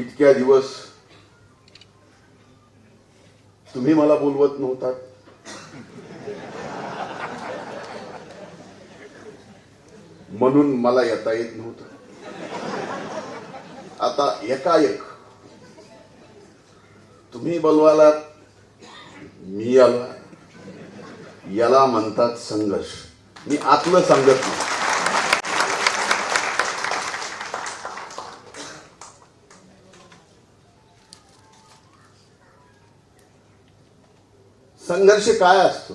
इतक्या दिवस तुम्ही मला बोलवत नव्हता म्हणून मला येता येत नव्हतं. आता एकाएक तुम्ही बोलवाला मी आला. याला म्हणतात संघर्ष. मी आतलं सांगत नाही. संघर्ष काय असतो?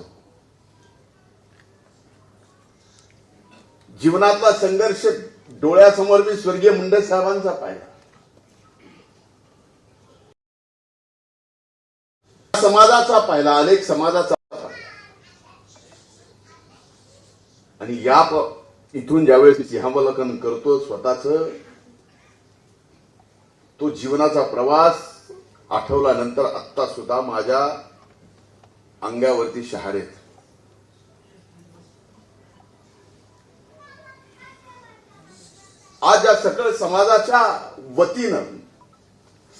जीवनातला संघर्ष डोळ्यासमोर मी स्वर्गीय मुंडे साहेबांचा पाहिला. समाजाचा पाहिला अनेक समाजाचा पाहिला. आणि या इथून ज्यावेळेस मी सिंहावलोकन करतो स्वतःच तो जीवनाचा प्रवास आठवल्यानंतर आत्ता सुद्धा माझ्या अंगावरती शहारेत आज या सकळ समाजाच्या वतीनं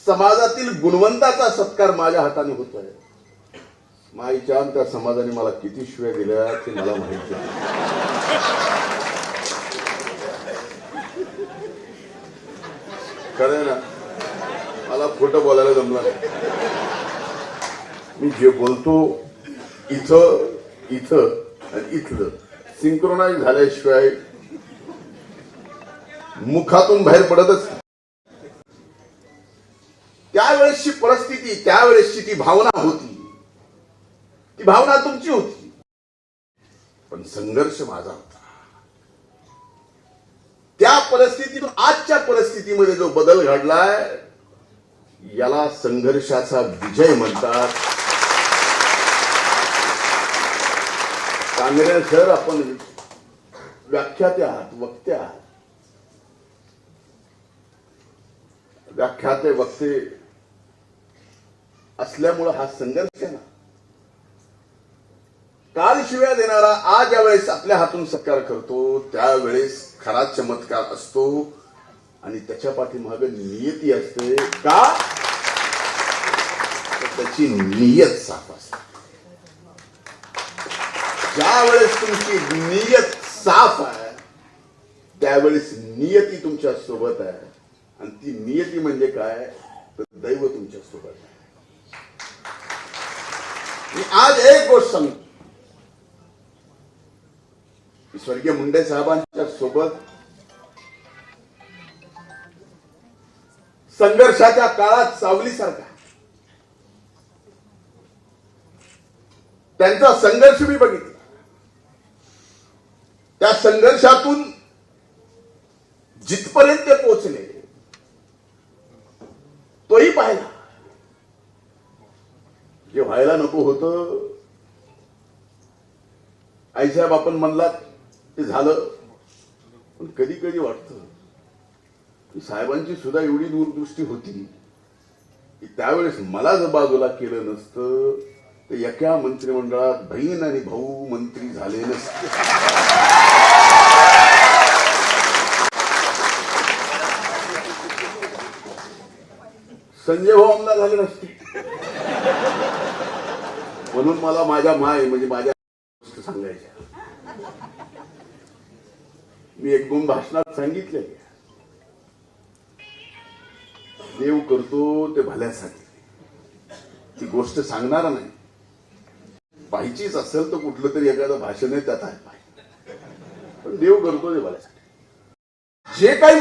समाजातील गुणवंताचा सत्कार माझ्या हाताने होतोय. माईच्या त्या समाजाने मला किती शिव्या दिल्या ते मला माहिती आहे खरं ना मला खोटं बोलायला जमलं नाही. मी जे बोलतो इथं इथं आणि इथलं. सिंक्रोनाईज झाल्याशिवाय मुखातून बाहेर पडतच त्यावेळेसची परिस्थिती त्यावेळेसची ती भावना होती. ती भावना तुमची होती. पण संघर्ष माझा होता. त्या परिस्थितीतून आजच्या परिस्थितीमध्ये जो बदल घडलाय याला संघर्षाचा विजय म्हणतात. कांगरे सर आपण व्याख्याते आहात वक्ते आहात. व्याख्याते वक्ते असल्यामुळं हा संघर्ष आहे ना. काल शिव्या देणारा आज ज्यावेळेस आपल्या हातून सत्कार करतो. त्यावेळेस खरा चमत्कार असतो आणि त्याच्या पाठीमागे नियती असते. का? त्याची नियत साफ असते. ज्यावेळेस तुमची नियत साफ आहे त्यावेळेस नियती तुमच्यासोबत आहे. आणि ती नियती म्हणजे काय? तर दैव तुमच्यासोबत आहे. मी आज एक गोष्ट सांगतो. स्वर्गीय मुंडे साहेबांच्या सोबत संघर्षाच्या काळात सावलीसारखा त्यांचा संघर्ष मी बघितला. त्या संघर्षातून जिथपर्यंत ते पोहोचले तोही पाहिला. जे व्हायला नको होत आईसाहेब आपण म्हणलात ते झालं. पण कधी कधी वाटत की साहेबांची सुद्धा एवढी दूरदृष्टी होती की त्यावेळेस मला जर बाजूला केलं नसतं तर एका मंत्रिमंडळात बहीण आणि भाऊ मंत्री झाले नसते. संजय भाऊ आमदार झाले नसते. म्हणून मला माझ्या माय म्हणजे माझ्या गोष्ट सांगायच्या. मी एक दोन भाषणात सांगितले. देव करतो ते भल्यासाठी. ती गोष्ट सांगणार नाही. पाहिजेच असेल तर कुठलं तरी एखादं भाषण आहे त्यात आहे पण देव करतो ते भल्यासाठी जे काही